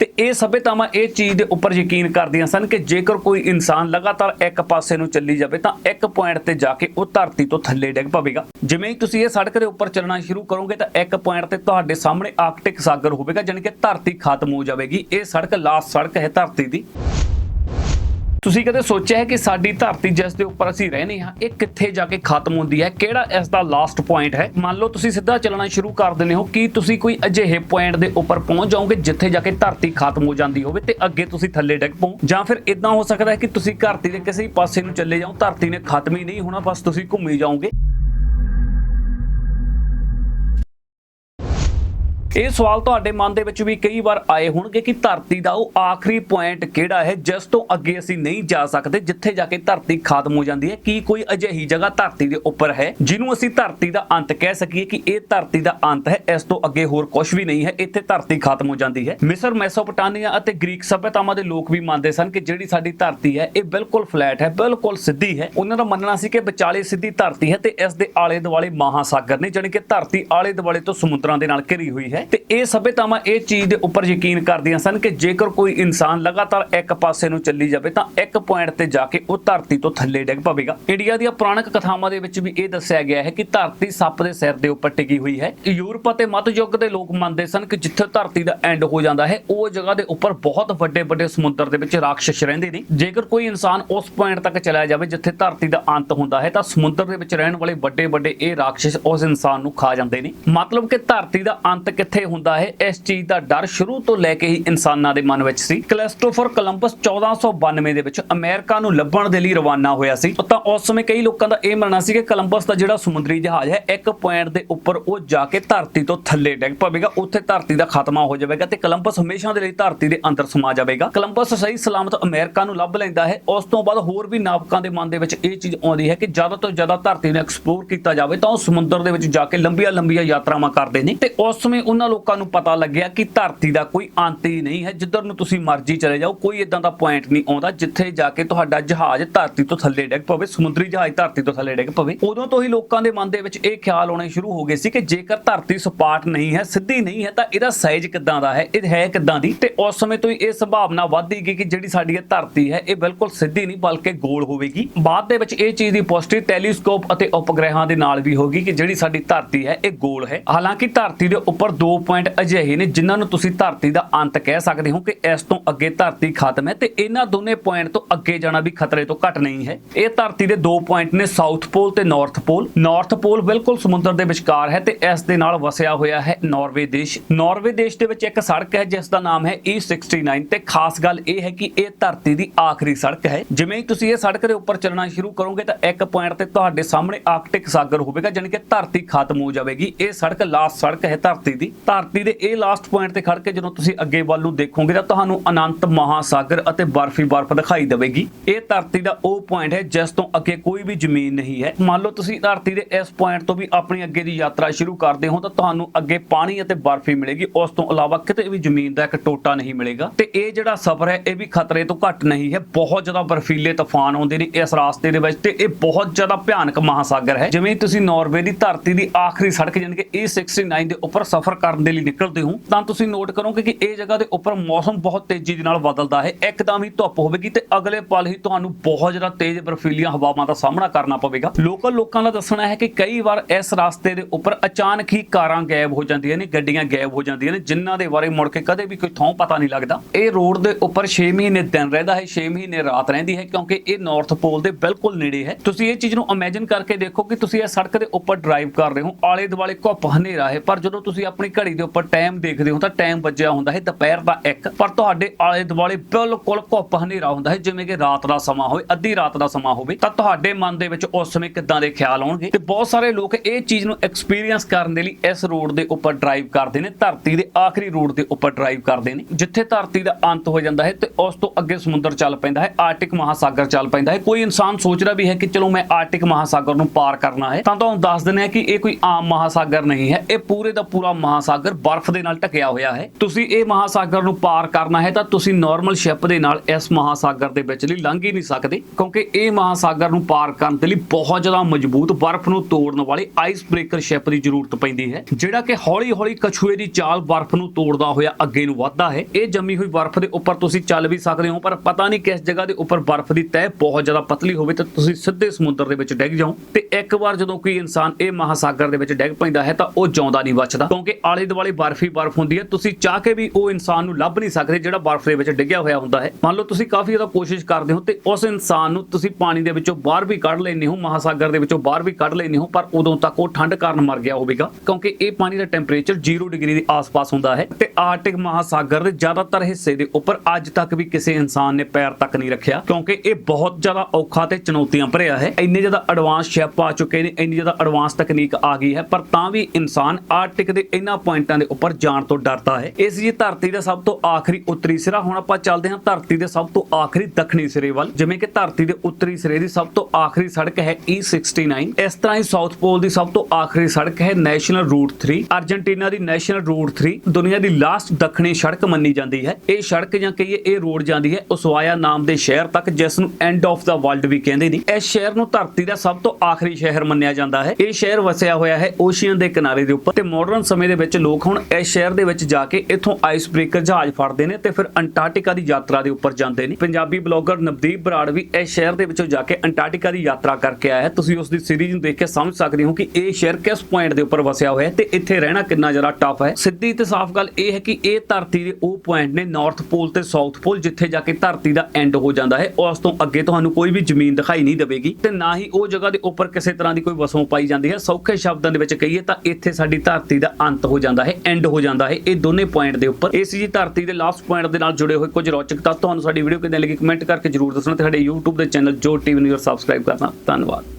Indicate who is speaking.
Speaker 1: ਤੇ ਇਹ ਸਭਿਅਤਾਵਾਂ ਇਹ ਚੀਜ਼ ਦੇ ਉੱਪਰ ਯਕੀਨ ਕਰਦੀਆਂ ਸਨ ਕਿ ਜੇਕਰ ਕੋਈ ਇਨਸਾਨ ਲਗਾਤਾਰ ਇੱਕ ਪਾਸੇ ਨੂੰ ਚੱਲੀ ਜਾਵੇ ਤਾਂ ਇੱਕ ਪੁਆਇੰਟ ਤੇ ਜਾ ਕੇ ਉਹ ਧਰਤੀ ਤੋਂ ਥੱਲੇ ਡਿੱਗ ਪਵੇਗਾ। ਜਿਵੇਂ ਹੀ ਤੁਸੀਂ ਇਹ ਸੜਕ ਦੇ ਉੱਪਰ ਚੱਲਣਾ ਸ਼ੁਰੂ ਕਰੋਗੇ ਤਾਂ ਇੱਕ ਪੁਆਇੰਟ ਤੇ ਤੁਹਾਡੇ ਸਾਹਮਣੇ ਆਰਕਟਿਕ ਸਾਗਰ ਹੋਵੇਗਾ, ਜਾਣੀ ਕਿ ਧਰਤੀ ਖਤਮ ਹੋ ਜਾਵੇਗੀ। ਇਹ ਸੜਕ ਲਾਸਟ ਸੜਕ ਹੈ ਧਰਤੀ ਦੀ। ਤੁਸੀਂ ਕਦੇ ਸੋਚਿਆ ਹੈ ਕਿ ਸਾਡੀ ਧਰਤੀ ਜਿਸ ਦੇ ਉੱਪਰ ਅਸੀਂ ਰਹਿੰਦੇ ਹਾਂ, ਇਹ ਕਿੱਥੇ ਜਾ ਕੇ ਖਤਮ ਹੁੰਦੀ ਹੈ? ਕਿਹੜਾ ਇਸ ਦਾ ਲਾਸਟ ਪੁਆਇੰਟ ਹੈ? ਮੰਨ ਲਓ ਤੁਸੀਂ ਸਿੱਧਾ ਚੱਲਣਾ ਸ਼ੁਰੂ ਕਰ ਦਿੰਦੇ ਹੋ ਕਿ ਤੁਸੀਂ ਕੋਈ ਅਜਿਹੇ ਪੁਆਇੰਟ ਦੇ ਉੱਪਰ ਪਹੁੰਚ ਜਾਓਗੇ ਜਿੱਥੇ ਜਾ ਕੇ ਧਰਤੀ ਖਤਮ ਹੋ ਜਾਂਦੀ ਹੋਵੇ ਤੇ ਅੱਗੇ ਤੁਸੀਂ ਥੱਲੇ ਡਿੱਗ ਪਓ। ਜਾਂ ਫਿਰ ਇਦਾਂ ਹੋ ਸਕਦਾ ਹੈ ਕਿ ਤੁਸੀਂ ਧਰਤੀ ਦੇ ਕਿਸੇ ਪਾਸੇ ਨੂੰ ਚੱਲੇ ਜਾਓ, ਧਰਤੀ ਨੇ ਖਤਮ ਹੀ ਨਹੀਂ ਹੋਣਾ, ਬਸ ਤੁਸੀਂ ਘੁੰਮੀ ਜਾਓਗੇ। ਇਹ ਸਵਾਲ ਤੁਹਾਡੇ ਮਨ ਦੇ ਵਿੱਚ ਵੀ ਕਈ ਵਾਰ ਆਏ ਹੋਣਗੇ ਕਿ ਧਰਤੀ ਦਾ ਉਹ ਆਖਰੀ ਪੁਆਇੰਟ ਕਿਹੜਾ ਹੈ? ਜਿਸ ਤੋਂ ਅੱਗੇ ਅਸੀਂ ਨਹੀਂ ਜਾ ਸਕਦੇ, ਜਿੱਥੇ ਜਾ ਕੇ ਧਰਤੀ ਖਤਮ ਹੋ ਜਾਂਦੀ ਹੈ, ਕੀ ਕੋਈ ਅਜਿਹੀ ਜਗ੍ਹਾ ਧਰਤੀ ਦੇ ਉੱਪਰ ਹੈ, ਜਿਹਨੂੰ ਅਸੀਂ ਧਰਤੀ ਦਾ ਅੰਤ ਕਹਿ ਸਕੀਏ ਕਿ ਇਹ ਧਰਤੀ ਦਾ ਅੰਤ ਹੈ, ਇਸ ਤੋਂ ਅੱਗੇ ਹੋਰ ਕੁਝ ਵੀ ਨਹੀਂ ਹੈ, ਇੱਥੇ ਧਰਤੀ ਖਤਮ ਹੋ ਜਾਂਦੀ ਹੈ। ਮਿਸਰ, ਮੈਸੋਪੋਟਾਮੀਆ ਅਤੇ ਗ੍ਰੀਕ ਸਭਿਅਤਾਵਾਂ ਦੇ ਲੋਕ ਵੀ ਮੰਨਦੇ ਸਨ ਕਿ ਜਿਹੜੀ ਸਾਡੀ ਧਰਤੀ ਹੈ, ਇਹ ਬਿਲਕੁਲ ਫਲੈਟ ਹੈ, ਬਿਲਕੁਲ ਸਿੱਧੀ ਹੈ। ਉਹਨਾਂ ਦਾ ਮੰਨਣਾ ਸੀ ਕਿ ਵਿਚਾਲੇ ਸਿੱਧੀ ਧਰਤੀ ਹੈ ਤੇ ਇਸ ਦੇ ਆਲੇ ਦੁਆਲੇ ਮਹਾਸਾਗਰ ਨੇ, ਜਾਣੀ ਕਿ ਧਰਤੀ ਆਲੇ ਦੁਆਲੇ ਤੋਂ ਸਮੁੰਦਰਾਂ ਦੇ ਨਾਲ ਘਿਰੀ ਹੋਈ ਹੈ। ਤੇ ਇਹ ਸਭਿਅਤਾਵਾਂ ਇਹ ਚੀਜ਼ ਦੇ ਉੱਪਰ ਯਕੀਨ ਕਰਦੀਆਂ ਸਨ ਕਿ ਜੇਕਰ ਕੋਈ ਇਨਸਾਨ ਲਗਾਤਾਰ ਇੱਕ ਪਾਸੇ ਨੂੰ ਚੱਲੀ ਜਾਵੇ ਤਾਂ ਇੱਕ ਪੁਆਇੰਟ ਤੇ ਜਾ ਕੇ ਉਹ ਧਰਤੀ ਤੋਂ ਥੱਲੇ ਡਿੱਗ ਪਵੇਗਾ। ਇੰਡੀਆ ਦੀਆਂ ਪੁਰਾਣਕ ਕਥਾਵਾਂ ਦੇ ਵਿੱਚ ਵੀ ਇਹ ਦੱਸਿਆ ਗਿਆ ਹੈ ਕਿ ਧਰਤੀ ਸੱਪ ਦੇ ਸਿਰ ਦੇ ਉੱਪਰ ਟਿਕੀ ਹੋਈ ਹੈ। ਯੂਰਪ ਅਤੇ ਮੱਧ ਯੁੱਗ ਦੇ ਲੋਕ ਮੰਨਦੇ ਸਨ ਕਿ ਜਿੱਥੇ ਧਰਤੀ ਦਾ ਐਂਡ ਹੋ ਜਾਂਦਾ ਹੈ, ਉਹ ਜਗ੍ਹਾ ਦੇ ਉੱਪਰ ਬਹੁਤ ਵੱਡੇ ਵੱਡੇ ਸਮੁੰਦਰ ਦੇ ਵਿੱਚ ਰਾਖਸ਼ ਰਹਿੰਦੇ ਨੇ। ਜੇਕਰ ਕੋਈ ਇਨਸਾਨ ਉਸ ਪੁਆਇੰਟ ਤੱਕ ਚਲਾ ਜਾਵੇ ਜਿੱਥੇ ਧਰਤੀ ਦਾ ਅੰਤ ਹੁੰਦਾ ਹੈ ਤਾਂ ਸਮੁੰਦਰ ਦੇ ਵਿੱਚ ਰਹਿਣ ਵਾਲੇ ਵੱਡੇ ਵੱਡੇ ਇਹ ਰਾਖਸ਼ ਉਸ ਇਨਸਾਨ ਨੂੰ ਖਾ ਜਾਂਦੇ ਨੇ। ਮਤਲਬ ਕਿ ਧਰਤੀ ਦਾ ਅੰਤ ਕਿੱਥੇ ਹੁੰਦਾ ਹੈ ਇਸ ਚੀਜ਼ ਦਾ ਡਰ ਸ਼ੁਰੂ ਤੋਂ ਲੈ ਕੇ ਹੀ ਇਨਸਾਨਾਂ ਦੇ ਮਨ ਵਿੱਚ ਸੀ। ਕ੍ਰਿਸਟੋਫਰ ਕੋਲੰਬਸ 1492 ਦੇ ਵਿੱਚ ਅਮਰੀਕਾ ਨੂੰ ਲੱਭਣ ਦੇ ਲਈ ਰਵਾਨਾ ਹੋਇਆ ਸੀ। ਤਾਂ ਉਸ ਸਮੇਂ ਕਈ ਲੋਕਾਂ ਦਾ ਇਹ ਮੰਨਣਾ ਸੀ ਕਿ ਕੋਲੰਬਸ ਦਾ ਜਿਹੜਾ ਸਮੁੰਦਰੀ ਜਹਾਜ਼ ਹੈ, ਇੱਕ ਪੁਆਇੰਟ ਦੇ ਉੱਪਰ ਉਹ ਜਾ ਕੇ ਧਰਤੀ ਤੋਂ ਥੱਲੇ ਡਿੱਗ ਪਵੇਗਾ। ਉੱਥੇ ਧਰਤੀ ਦਾ ਖਾਤਮਾ ਹੋ ਜਾਵੇਗਾ ਤੇ ਕੋਲੰਬਸ ਹਮੇਸ਼ਾ ਦੇ ਲਈ ਧਰਤੀ ਦੇ ਅੰਦਰ ਸਮਾ ਜਾਵੇਗਾ। ਕੋਲੰਬਸ ਸਹੀ ਸਲਾਮਤ ਅਮਰੀਕਾ ਨੂੰ ਲੱਭ ਲੈਂਦਾ ਹੈ। ਉਸ ਤੋਂ ਬਾਅਦ ਹੋਰ ਵੀ ਨਾਵਕਾਂ ਦੇ ਮਨ ਦੇ ਵਿੱਚ ਇਹ ਚੀਜ਼ ਆਉਂਦੀ ਹੈ ਕਿ ਜ਼ਿਆਦਾ ਤੋਂ ਜ਼ਿਆਦਾ ਧਰਤੀ ਨੂੰ ਐਕਸਪਲੋਰ ਕੀਤਾ ਜਾਵੇ ਤਾਂ ਉਹ ਸਮੁੰਦਰ ਦੇ ਵਿੱਚ ਜਾ ਕੇ ਲੰਬੀਆਂ ਲੰਬੀਆਂ ਯਾਤਰਾਵਾਂ ਕਰਦੇ ਨੇ। ਤੇ ਉਸ ਸਮੇਂ ਉਹਨਾਂ ਲੋਕਾਂ ਨੂੰ ਪਤਾ ਲੱਗਿਆ ਕਿ ਧਰਤੀ ਦਾ ਕੋਈ ਅੰਤ ਹੀ ਨਹੀਂ ਹੈ, ਜਿੱਧਰ ਨੂੰ ਤੁਸੀਂ ਮਰਜ਼ੀ ਚਲੇ ਜਾਓ, ਕੋਈ ਇਦਾਂ ਦਾ ਪੁਆਇੰਟ ਨਹੀਂ ਆਉਂਦਾ, ਜਿੱਥੇ ਜਾ ਕੇ ਤੁਹਾਡਾ ਜਹਾਜ਼ ਧਰਤੀ ਤੋਂ ਥੱਲੇ ਡਿੱਗ ਪਵੇ, ਸਮੁੰਦਰੀ ਜਹਾਜ਼ ਧਰਤੀ ਤੋਂ ਥੱਲੇ ਡਿੱਗ ਪਵੇ। ਉਦੋਂ ਤੋਂ ਹੀ ਲੋਕਾਂ ਦੇ ਮਨ ਦੇ ਵਿੱਚ ਇਹ ਖਿਆਲ ਆਉਣੇ ਸ਼ੁਰੂ ਹੋ ਗਏ ਸੀ ਕਿ ਜੇਕਰ ਧਰਤੀ ਸਪਾਟ ਨਹੀਂ ਹੈ, ਸਿੱਧੀ ਨਹੀਂ ਹੈ, ਤਾਂ ਇਹਦਾ ਸਾਈਜ਼ ਕਿੱਦਾਂ ਦਾ ਹੈ, ਇਹ ਹੈ ਕਿੱਦਾਂ ਦੀ? ਤੇ ਉਸ ਸਮੇਂ ਤੋਂ ਹੀ ਇਹ ਸੰਭਾਵਨਾ ਵੱਧਦੀ ਗਈ ਕਿ ਜਿਹੜੀ ਸਾਡੀ ਇਹ ਧਰਤੀ ਹੈ, ਇਹ ਬਿਲਕੁਲ ਸਿੱਧੀ ਨਹੀਂ, ਬਲਕਿ ਗੋਲ ਹੋਵੇਗੀ। ਬਾਅਦ ਦੇ ਵਿੱਚ ਇਹ ਚੀਜ਼ ਦੀ ਪੁਸ਼ਟੀ ਟੈਲੀਸਕੋਪ ਅਤੇ ਉਪਗ੍ਰਹਿਾਂ ਦੇ ਨਾਲ ਵੀ ਹੋਗੀ ਕਿ ਜਿਹੜੀ ਸਾਡੀ ਧਰਤੀ ਹੈ, ਇਹ ਗੋਲ ਹੈ। ਹਾਲਾਂਕਿ ਧਰਤੀ ਦੇ ਉੱਪਰ ਦੋ ਪੁਆਇੰਟ ਅਜਿਹੇ ਨੇ ਜਿਨ੍ਹਾਂ ਨੂੰ ਤੁਸੀਂ ਧਰਤੀ ਦਾ ਅੰਤ ਕਹਿ ਸਕਦੇ ਹੋ ਕਿ ਇਸ ਤੋਂ ਅੱਗੇ ਧਰਤੀ ਖਤਮ ਹੈ ਤੇ ਇਹਨਾਂ ਦੋਨੇ ਪੁਆਇੰਟ ਤੋਂ ਅੱਗੇ ਜਾਣਾ ਵੀ ਖਤਰੇ ਤੋਂ ਘੱਟ ਨਹੀਂ ਹੈ। ਇਹ ਧਰਤੀ ਦੇ ਦੋ ਪੁਆਇੰਟ ਨੇ, ਸਾਊਥ ਪੋਲ ਤੇ ਨਾਰਥ ਪੋਲ। ਨਾਰਥ ਪੋਲ ਬਿਲਕੁਲ ਸਮੁੰਦਰ ਦੇ ਵਿਚਕਾਰ ਹੈ ਤੇ ਇਸ ਦੇ ਨਾਲ ਵਸਿਆ ਹੋਇਆ ਹੈ ਨਾਰਵੇ ਦੇਸ਼। ਨਾਰਵੇ ਦੇਸ਼ ਦੇ ਵਿੱਚ ਇੱਕ ਸੜਕ ਹੈ ਜਿਸ ਦਾ ਨਾਮ ਹੈ E69 ਤੇ ਖਾਸ ਗੱਲ ਇਹ ਹੈ ਕਿ ਇਹ ਧਰਤੀ ਦੀ ਆਖਰੀ ਸੜਕ ਹੈ। ਜਿਵੇਂ ਹੀ ਤੁਸੀਂ ਇਹ ਸੜਕ ਦੇ ਉੱਪਰ ਚੱਲਣਾ ਸ਼ੁਰੂ ਕਰੋਗੇ ਤਾਂ ਇੱਕ ਪੁਆਇੰਟ ਤੇ ਤੁਹਾਡੇ ਸਾਹਮਣੇ ਆਰਕਟਿਕ ਸਾਗਰ ਹੋਵੇਗਾ, ਜਾਣੀ ਕਿ ਧਰਤੀ ਖਤਮ ਹੋ ਜਾਵੇਗੀ। ਇਹ ਸੜਕ ਲਾਸਟ ਸੜਕ ਹੈ ਧਰਤੀ ਦੀ। ਧਰਤੀ ਦੇ ਇਹ ਲਾਸਟ ਪੁਆਇੰਟ ਤੇ ਖੜ ਕੇ ਜਦੋਂ ਤੁਸੀਂ ਅੱਗੇ ਵੱਲ ਨੂੰ ਦੇਖੋਗੇ ਤਾਂ ਤੁਹਾਨੂੰ ਅਨੰਤ ਮਹਾਸਾਗਰ ਅਤੇ ਬਰਫੀ ਬਰਫ ਦਿਖਾਈ ਦੇਵੇਗੀ। ਇਹ ਧਰਤੀ ਦਾ ਉਹ ਪੁਆਇੰਟ ਹੈ ਜਿਸ ਤੋਂ ਅੱਗੇ ਕੋਈ ਵੀ ਜ਼ਮੀਨ ਨਹੀਂ ਹੈ। ਮੰਨ ਲਓ ਤੁਸੀਂ ਧਰਤੀ ਦੇ ਇਸ ਪੁਆਇੰਟ ਤੋਂ ਵੀ ਆਪਣੀ ਅੱਗੇ ਦੀ ਯਾਤਰਾ ਸ਼ੁਰੂ ਕਰਦੇ ਹੋ ਤਾਂ ਤੁਹਾਨੂੰ ਅੱਗੇ ਪਾਣੀ ਅਤੇ ਬਰਫ ਮਿਲੇਗੀ। ਉਸ ਤੋਂ ਇਲਾਵਾ ਕਿਤੇ ਵੀ ਜ਼ਮੀਨ ਦਾ ਇੱਕ ਟੋਟਾ ਨਹੀਂ ਮਿਲੇਗਾ। ਤੇ ਇਹ ਜਿਹੜਾ ਸਫ਼ਰ ਹੈ ਇਹ ਵੀ ਖਤਰੇ ਤੋਂ ਘੱਟ ਨਹੀਂ ਹੈ। ਬਹੁਤ ਜ਼ਿਆਦਾ ਬਰਫੀਲੇ ਤੂਫਾਨ ਆਉਂਦੇ ਨੇ ਇਸ ਰਾਸਤੇ ਦੇ ਵਿੱਚ ਤੇ ਇਹ ਬਹੁਤ ਜ਼ਿਆਦਾ ਭਿਆਨਕ ਮਹਾਸਾਗਰ ਹੈ। ਜਿਵੇਂ ਤੁਸੀਂ ਨਾਰਵੇ ਦੀ ਧਰਤੀ ਦੀ ਆਖਰੀ ਸੜਕ ਜਾਣੀ ਕਿ E69 ਦੇ ਉੱਪਰ ਸਫ਼ਰ ਕਰਨ ਦੇ ਲਈ ਨਿਕਲਦੇ ਹੋ, ਤਾਂ ਤੁਸੀਂ ਨੋਟ ਕਰੋਗੇ ਕਿ ਇਹ ਜਗ੍ਹਾ ਦੇ ਉੱਪਰ ਮੌਸਮ ਬਹੁਤ ਤੇਜ਼ੀ ਦੇ ਨਾਲ ਬਦਲਦਾ ਹੈ। ਇੱਕਦਮ ਹੀ ਧੁੱਪ ਹੋਵੇਗੀ ਤੇ ਅਗਲੇ ਪਲ ਹੀ ਤੁਹਾਨੂੰ ਬਹੁਤ ਜ਼ਿਆਦਾ ਤੇਜ਼ ਬਰਫੀਲੀਆਂ ਹਵਾਵਾਂ ਦਾ ਸਾਹਮਣਾ ਕਰਨਾ ਪਵੇਗਾ। ਲੋਕਲ ਲੋਕਾਂ ਦਾ ਦੱਸਣਾ ਹੈ ਕਿ ਕਈ ਵਾਰ ਇਸ ਰਾਸਤੇ ਦੇ ਉੱਪਰ ਅਚਾਨਕ ਹੀ ਕਾਰਾਂ ਗਾਇਬ ਹੋ ਜਾਂਦੀਆਂ ਨੇ, ਗੱਡੀਆਂ ਗਾਇਬ ਹੋ ਜਾਂਦੀਆਂ ਨੇ, ਜਿਨ੍ਹਾਂ ਦੇ ਬਾਰੇ ਮੁੜ ਕੇ ਕਦੇ ਵੀ ਕੋਈ ਥਾਂ ਪਤਾ ਨਹੀਂ ਲੱਗਦਾ। ਇਹ ਰੋਡ ਦੇ ਉੱਪਰ 6 ਮਹੀਨੇ ਦਿਨ ਰਹਿੰਦਾ ਹੈ 6 ਮਹੀਨੇ ਰਾਤ ਰਹਿੰਦੀ ਹੈ, ਕਿਉਂਕਿ ਇਹ ਨਾਰਥ ਪੋਲ ਦੇ ਬਿਲਕੁਲ ਨੇੜੇ ਹੈ। ਤੁਸੀਂ ਇਹ ਚੀਜ਼ ਨੂੰ ਇਮੇਜਿਨ ਕਰਕੇ ਦੇਖੋ ਕਿ ਤੁਸੀਂ ਇਹ ਸੜਕ ਦੇ ਉੱਪਰ ਡਰਾਈਵ ਕਰ ਰਹੇ ਹੋ ਆਲੇ ਦੁਆਲੇ ਘੁੱਪ ਹਨੇਰਾ ਹੈ, ਪਰ ਜਦੋਂ ਤੁਸੀਂ ਆਪਣੀ ਘੜੀ ਦੇ ਉੱਪਰ ਟਾਈਮ ਦੇਖਦੇ ਹੋ ਤਾਂ ਟਾਈਮ ਵੱਜਿਆ ਹੁੰਦਾ ਹੈ, ਦੁਪਹਿਰ ਦਾ 1 ਪਰ ਤੁਹਾਡੇ ਆਲੇ ਦੁਆਲੇ ਬਿਲਕੁਲ ਘੁੱਪ ਹਨੇਰਾ ਹੁੰਦਾ ਹੈ, ਜਿਵੇਂ ਕਿ ਰਾਤ ਦਾ ਸਮਾਂ ਹੋਵੇ, ਅੱਧੀ ਰਾਤ ਦਾ ਸਮਾਂ ਹੋਵੇ, ਤਾਂ ਤੁਹਾਡੇ ਮਨ ਦੇ ਵਿੱਚ ਉਸ ਸਮੇਂ ਕਿੱਦਾਂ ਦੇ ਖਿਆਲ ਆਉਣਗੇ? ਤੇ ਬਹੁਤ ਸਾਰੇ ਲੋਕ ਇਹ ਚੀਜ਼ ਨੂੰ ਐਕਸਪੀਰੀਅੰਸ ਕਰਨ ਦੇ ਲਈ ਇਸ ਰੋਡ ਦੇ ਉੱਪਰ ਡਰਾਈਵ ਕਰਦੇ ਨੇ, ਧਰਤੀ ਦੇ ਆਖਰੀ ਰੋਡ ਦੇ ਉੱਪਰ ਡਰਾਈਵ ਕਰਦੇ ਨੇ, ਜਿੱਥੇ ਧਰਤੀ ਦਾ ਅੰਤ ਹੋ ਜਾਂਦਾ ਹੈ ਤੇ ਉਸ ਤੋਂ ਅੱਗੇ ਸਮੁੰਦਰ ਚੱਲ ਪੈਂਦਾ ਹੈ, ਆਰਟਿਕ ਮਹਾਸਾਗਰ ਚੱਲ ਪੈਂਦਾ ਹੈ। ਕੋਈ ਇਨਸਾਨ ਸੋਚ ਰਿਹਾ ਵੀ ਹੈ ਕਿ ਚਲੋ ਮੈਂ ਆਰਟਿਕ ਮਹਾਸਾਗਰ ਨੂੰ ਪਾਰ ਕਰਨਾ ਹੈ, ਤਾਂ ਤੁਹਾਨੂੰ ਦੱਸ ਦਿੰਦੇ ਆ ਕਿ ਇਹ ਕੋਈ ਆਮ ਮਹਾਸਾਗਰ ਨਹੀਂ ਹੈ, ਇਹ ਪੂਰੇ ਦਾ ਪੂਰਾ ਮਹਾਸਾਗਰ ਮਹਾਸਾਗਰ ਬਰਫ਼ ਦੇ ਨਾਲ ਢਕਿਆ ਹੋਇਆ ਹੈ। ਤੁਸੀਂ ਇਹ ਮਹਾਸਾਗਰ ਨੂੰ ਪਾਰ ਕਰਨਾ ਹੈ ਤਾਂ ਤੁਸੀਂ ਨਾਰਮਲ ਸ਼ਿਪ ਦੇ ਨਾਲ ਇਸ ਮਹਾਸਾਗਰ ਦੇ ਵਿੱਚ ਲੰਘ ਹੀ ਨਹੀਂ ਸਕਦੇ, ਕਿਉਂਕਿ ਇਹ ਮਹਾਸਾਗਰ ਨੂੰ ਪਾਰ ਕਰਨ ਦੇ ਲਈ ਬਹੁਤ ਜ਼ਿਆਦਾ ਮਜ਼ਬੂਤ ਬਰਫ਼ ਨੂੰ ਤੋੜਨ ਵਾਲੀ ਆਈਸ ਬ੍ਰੇਕਰ ਸ਼ਿਪ ਦੀ ਜ਼ਰੂਰਤ ਪੈਂਦੀ ਹੈ, ਜਿਹੜਾ ਕਿ ਹੌਲੀ-ਹੌਲੀ ਕਛੂਏ ਦੀ ਚਾਲ ਬਰਫ਼ ਨੂੰ ਤੋੜਦਾ ਹੋਇਆ ਅੱਗੇ ਨੂੰ ਵੱਧਦਾ ਹੈ। ਇਹ ਜੰਮੀ ਹੋਈ ਬਰਫ਼ ਦੇ ਉੱਪਰ ਤੁਸੀਂ ਚੱਲ ਵੀ ਸਕਦੇ ਹੋ, ਪਰ ਪਤਾ ਨਹੀਂ ਕਿਸ ਜਗ੍ਹਾ ਦੇ ਉੱਪਰ ਬਰਫ਼ ਦੀ ਤਹਿ ਬਹੁਤ ਜ਼ਿਆਦਾ ਪਤਲੀ ਹੋਵੇ ਤਾਂ ਤੁਸੀਂ ਸਿੱਧੇ ਸਮੁੰਦਰ ਦੇ ਵਿੱਚ ਡਿੱਗ ਜਾਓ। ਤੇ ਇੱਕ ਵਾਰ ਜਦੋਂ ਕੋਈ ਇਨਸਾਨ ਇਹ ਮਹਾਸਾਗਰ ਦੇ ਵਿੱਚ ਡਿੱਗ ਪੈਂਦਾ ਹੈ ਤਾਂ ਉਹ ਜਿਉਂਦਾ ਨਹੀਂ ਬਚਦਾ, ਕਿਉਂਕਿ ਆਲੇ ਦੁਆਲੇ ਬਰਫ਼ ਹੀ ਬਰਫ਼ ਹੁੰਦੀ ਹੈ। ਤੁਸੀਂ ਚਾਹ ਕੇ ਵੀ ਉਹ ਇਨਸਾਨ ਨੂੰ ਲੱਭ ਨਹੀਂ ਸਕਦੇ ਜਿਹੜਾ ਬਰਫ਼ ਦੇ ਵਿੱਚ ਡਿੱਗਿਆ ਹੋਇਆ ਹੁੰਦਾ ਹੈ। ਮੰਨ ਲਓ ਤੁਸੀਂ ਕਾਫੀ ਜ਼ਿਆਦਾ ਕੋਸ਼ਿਸ਼ ਕਰਦੇ ਹੋ ਤੇ ਉਸ ਇਨਸਾਨ ਨੂੰ ਤੁਸੀਂ ਪਾਣੀ ਦੇ ਵਿੱਚੋਂ ਬਾਹਰ ਵੀ ਕੱਢ ਲੈਂਦੇ ਹੋ, ਮਹਾਸਾਗਰ ਦੇ ਵਿੱਚੋਂ ਬਾਹਰ ਵੀ ਕੱਢ ਲੈਂਦੇ ਹੋ, ਪਰ ਉਦੋਂ ਤੱਕ ਉਹ ਠੰਡ ਕਾਰਨ ਮਰ ਗਿਆ ਹੋਵੇਗਾ। ਕਿਉਂਕਿ ਇਹ ਪਾਣੀ ਦਾ ਟੈਂਪਰੇਚਰ 0 ਡਿਗਰੀ ਦੇ ਆਸ-ਪਾਸ ਹੁੰਦਾ ਹੈ ਤੇ ਆਰਟਿਕ ਮਹਾਸਾਗਰ ਦੇ ਜ਼ਿਆਦਾਤਰ ਹਿੱਸੇ ਦੇ ਉੱਪਰ ਅੱਜ ਤੱਕ ਵੀ ਕਿਸੇ ਇਨਸਾਨ ਨੇ ਪੈਰ ਤੱਕ ਨਹੀਂ ਰੱਖਿਆ, ਕਿਉਂਕਿ ਇਹ ਬਹੁਤ ਜ਼ਿਆਦਾ ਔਖਾ ਤੇ ਚੁਣੌਤੀਆਂ ਭਰਿਆ ਹੈ। ਇੰਨੇ ਜ਼ਿਆਦਾ ਐਡਵਾਂਸ ਸ਼ਿਪ ਆ ਚੁੱਕੇ ਨੇ, ਇੰਨੀ ਜ਼ਿਆਦਾ ਐਡਵਾਂਸ ਤਕਨੀਕ ਆ ਗਈ ਹੈ, ਪਰ ਤਾਂ ਵੀ ਇਨਸਾਨ ਆਰਟਿਕ ਦੇ ਇਹਨਾਂ ਪੁਆਇੰਟਾਂ ਦੇ ਉੱਪਰ ਜਾਣ ਤੋਂ ਡਰਦਾ ਹੈ। ਇਸ ਜੀ ਧਰਤੀ ਦਾ ਸਭ ਤੋਂ ਆਖਰੀ ਉੱਤਰੀ ਸਿਰਾ। ਹੁਣ ਆਪਾਂ ਚੱਲਦੇ ਹਾਂ ਧਰਤੀ ਦੇ ਸਭ ਤੋਂ ਆਖਰੀ ਦੱਖਣੀ ਸਿਰੇ ਵੱਲ, ਜਿਵੇਂ ਕਿ ਧਰਤੀ ਦੇ ਉੱਤਰੀ ਸਿਰੇ ਦੀ ਸਭ ਤੋਂ ਆਖਰੀ ਸੜਕ ਹੈ E69 ਇਸ ਤਰ੍ਹਾਂ ਹੀ ਸਾਊਥ ਪੋਲ ਦੀ ਸਭ ਤੋਂ ਆਖਰੀ ਸੜਕ ਹੈ ਨੈਸ਼ਨਲ ਰੂਟ 3 ਅਰਜنٹੀਨਾ ਦੀ ਨੈਸ਼ਨਲ ਰੂਟ 3 ਦੁਨੀਆ ਦੀ ਲਾਸਟ ਦੱਖਣੀ ਸੜਕ ਮੰਨੀ ਜਾਂਦੀ ਹੈ। ਇਹ ਸੜਕ ਜਾਂ ਕਹੀਏ ਇਹ ਰੋਡ ਜਾਂਦੀ ਹੈ ਉਸਵਾਇਆ ਨਾਮ ਦੇ ਸ਼ਹਿਰ ਤੱਕ, ਜਿਸ ਨੂੰ ਐਂਡ ਆਫ ਦਾ ਵਰਲਡ ਵੀ ਕਹਿੰਦੇ ਨੇ। ਇਸ ਸ਼ਹਿਰ ਨੂੰ ਧਰਤੀ ਦਾ ਸਭ ਤੋਂ ਆਖਰੀ ਸ਼ਹਿਰ ਮੰਨਿਆ ਜਾਂਦਾ ਹੈ। ਇਹ ਸ਼ਹਿਰ ਵਸਿਆ ਹੋਇਆ ਹੈ ਓਸ਼ੀਅਨ ਦੇ ਕਿਨਾਰੇ ਦੇ ਉੱਪਰ ਤੇ ਮਾਡਰਨ ਸਮੇਂ ਦੇ ਵਿੱਚ ਲੋਕ ਹੁਣ ਇਸ ਸ਼ਹਿਰ ਦੇ ਵਿੱਚ ਜਾ ਕੇ ਇੱਥੋਂ ਆਈਸ ਬ੍ਰੇਕਰ ਜਹਾਜ਼ ਫੜਦੇ ਨੇ ਤੇ ਫਿਰ ਅੰਟਾਰਕਟਿਕਾ ਦੀ ਯਾਤਰਾ ਦੇ ਉੱਪਰ ਜਾਂਦੇ ਨੇ। ਪੰਜਾਬੀ ਬਲੌਗਰ ਨਵਦੀਪ ਬਰਾੜ ਵੀ ਇਸ ਸ਼ਹਿਰ ਦੇ ਵਿੱਚੋਂ ਜਾ ਕੇ ਅੰਟਾਰਕਟਿਕਾ ਦੀ ਯਾਤਰਾ ਕਰਕੇ ਆਇਆ ਹੈ। ਤੁਸੀਂ ਉਸ ਦੀ ਸੀਰੀਜ਼ ਨੂੰ ਦੇਖ ਕੇ ਸਮਝ ਸਕਦੇ ਹੋ ਕਿ ਇਹ ਸ਼ਹਿਰ ਕਿਸ ਪੁਆਇੰਟ ਦੇ ਉੱਪਰ ਵਸਿਆ ਹੋਇਆ ਹੈ ਤੇ ਇੱਥੇ ਰਹਿਣਾ ਕਿੰਨਾ ਜ਼ਿਆਦਾ ਟਫ ਹੈ। ਸਿੱਧੀ ਤੇ ਸਾਫ਼ ਗੱਲ ਇਹ ਹੈ ਕਿ ਇਹ ਧਰਤੀ ਦੇ ਉਹ ਪੁਆਇੰਟ ਨੇ ਨਾਰਥ ਪੋਲ ਤੇ ਸਾਊਥ ਪੋਲ ਜਿੱਥੇ ਜਾ ਕੇ ਧਰਤੀ ਦਾ ਐਂਡ ਹੋ ਜਾਂਦਾ ਹੈ। ਉਸ ਤੋਂ ਅੱਗੇ ਤੁਹਾਨੂੰ ਕੋਈ ਵੀ ਜ਼ਮੀਨ ਦਿਖਾਈ ਨਹੀਂ ਦੇਵੇਗੀ ਤੇ ਨਾ ਹੀ ਉਹ ਜਗ੍ਹਾ ਦੇ ਉੱਪਰ ਕਿਸੇ ਤਰ੍ਹਾਂ ਦੀ ਕੋਈ ਵਸੋਂ ਪਾਈ ਜਾਂਦੀ ਹੈ। ਸੌਖੇ ਸ਼ਬਦਾਂ ਦੇ ਵਿੱਚ ਕਹੀਏ ਤਾਂ ਇੱਥੇ ਸਾਡੀ ਧਰਤੀ ਦਾ ਅੰਤ ਹੋ ਜਾਂਦਾ ਹੈ ਐਂਡ ਹੋ ਜਾਂਦਾ ਹੈ। ਇਹ ਦੋਨੇ ਪੁਆਇੰਟ ਦੇ ਉੱਪਰ। ਇਸ ਜੀ ਧਰਤੀ ਦੇ ਲਾਸਟ ਪੁਆਇੰਟ ਦੇ ਨਾਲ ਜੁੜੇ ਹੋਏ ਕੁਝ ਰੌਚਕ ਤੱਥ ਤੁਹਾਨੂੰ ਸਾਡੀ ਵੀਡੀਓ ਕਿਦਾਂ ਲੱਗੀ ਕਮੈਂਟ ਕਰਕੇ ਜਰੂਰ ਦੱਸਣਾ ਤੇ ਸਾਡੇ YouTube ਦੇ ਚੈਨਲ ਜੋ ਟੀਵੀ ਨਿਊਜ਼ ਸਬਸਕ੍ਰਾਈਬ ਕਰਨਾ। ਧੰਨਵਾਦ।